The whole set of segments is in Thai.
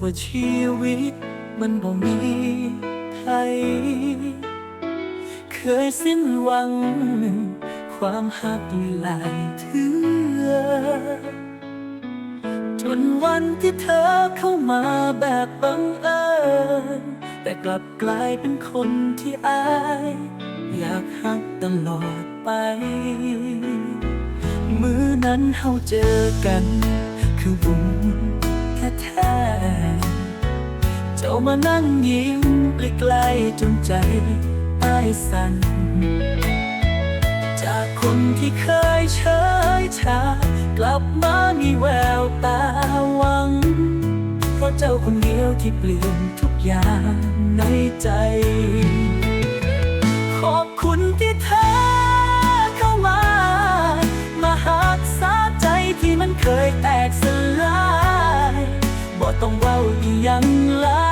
ว่าชีวิต มันบ่มีไทยเคยสิ้นหวัง ความหักหลายเถือจนวันที่เธอเข้ามาแบบบังเอิญแต่กลับกลายเป็นคนที่อาย อยากหักตลอดไป มือนั้นเฮาเจอกัน คือบุญ จ้ามานั่งยิ้มใกล้ๆจนใจอ้ายสั่น จากคนที่เคยเฉยชากลับมามีแววตาหวัง เพราะเจ้าคนเดียวที่เปลี่ยนทุกอย่างในใจ ขอบคุณที่เธอเข้ามา มาหักษาใจที่มันเคยแตกสลายบ่ต้องเว้าอีหยังลา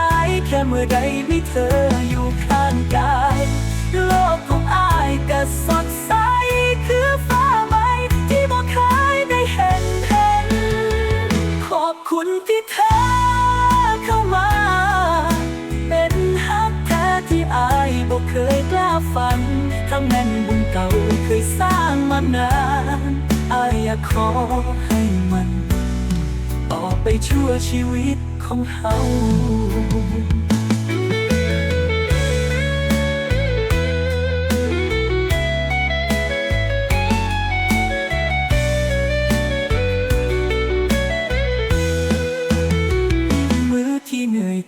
เมื่อใดมีเธออยู่ข้างกาย โลกของอายก็สดใสคือฟ้าใบที่บ่เคยได้เห็นเห็น ขอบคุณที่เธอเข้ามา เป็นฮักแท้ที่อายบ่เคยกล้าฝันถ้าแม่นบุญเก่าเคยสร้างมานานอายอยากขอให้มัน ต่อไปชั่วชีวิตของเฮา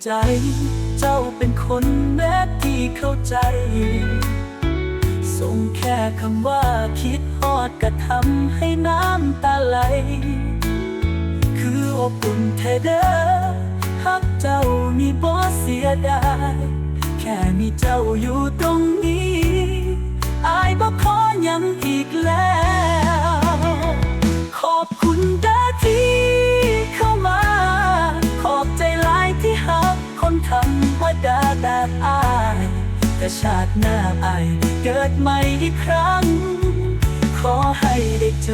ใจ เจ้าเป็นคนแรกที่เข้าใจ ส่งแค่คำว่าคิดฮอดกระทำให้น้ำตาไหล คืออบอุ่นแท้เด้อฮักเจ้ามีบ่เสียดายแค่มีเจ้าอยู่ตรงนี้ อายบ่ขอยังอีกแล้ว แต่ชาติหน้าไอเกิดใหม่อีกครั้ง ขอให้ได้เจอ